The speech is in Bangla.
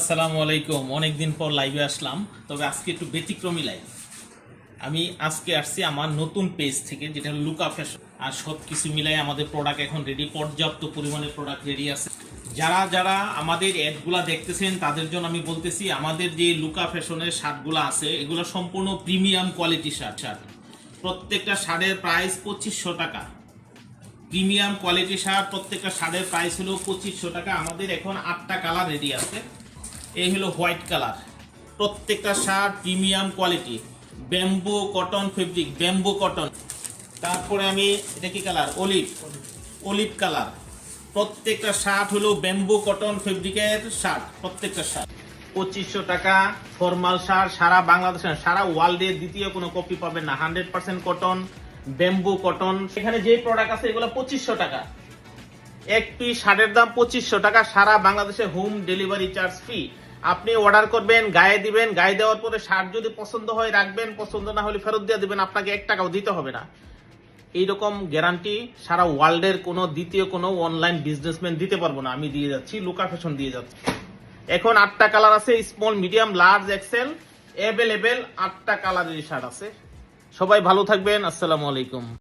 আসসালামু আলাইকুম। অনেকদিন পর লাইভে আসলাম, তবে আজকে একটু ব্যতিক্রমী লাইভ আমি আজকে আসছি আমার নতুন পেজ থেকে, যেটা লুকা ফ্যাশন আর সব কিছু মিলাই আমাদের প্রোডাক্ট এখন রেডি পর্যাপ্ত পরিমাণে প্রোডাক্ট রেডি আছে। যারা যারা আমাদের অ্যাডগুলা দেখতেছেন, তাদের জন্য আমি বলতেছি, আমাদের যে লুকা ফ্যাশনের শার্টগুলো আছে, এগুলো সম্পূর্ণ প্রিমিয়াম কোয়ালিটি শার্ট শার্ট। প্রত্যেকটা শার্টের প্রাইস পঁচিশশো টাকা। প্রিমিয়াম কোয়ালিটি শার্ট, প্রত্যেকটা শার্টের প্রাইস হলো পঁচিশশো টাকা। আমাদের এখন আটটা কালার রেডি আছে। এই হলো হোয়াইট কালার। প্রত্যেকটা shirt premium quality. Bamboo, cotton fabric, bamboo, cotton. তারপরে আমি, এটা কি কালার? অলিভ। Olive colour. প্রত্যেকটা শার্ট হলো ব্যাম্বো, কটন ফেব্রিকের শার্ট, প্রত্যেকটা শার্ট। পঁচিশশো টাকা ফর্মাল শার্ট, সারা বাংলাদেশে, সারা ওয়ার্ল্ডে দ্বিতীয় কোনো কপি পাবেন না। Hundred percent cotton, bamboo, cotton. সেখানে যে প্রোডাক্ট আছে, এগুলো পঁচিশশো টাকা। এক পিস শার্টের দাম পঁচিশশো টাকা, সারা বাংলাদেশে হোম ডেলিভারি চার্জ ফ্রি আপনি অর্ডার করবেন, গায়ে দিবেন, গায়ে দেওয়ার পরে শার্ট যদি পছন্দ হয় রাখবেন, পছন্দ না হলে ফেরত দিয়ে দিবেন, আপনাকে এক টাকাও দিতে হবে না। এইরকম গ্যারান্টি সারা ওয়ার্ল্ডের কোনো দ্বিতীয় কোনো অনলাইন বিজনেসম্যান দিতে পারব না। আমি দিয়ে যাচ্ছি লুকা ফ্যাশন দিয়ে যাচ্ছি। এখন আটটা কালার আছে small medium large XL available আটটা কালারের শার্ট আছে। সবাই ভালো থাকবেন, আসসালামু আলাইকুম।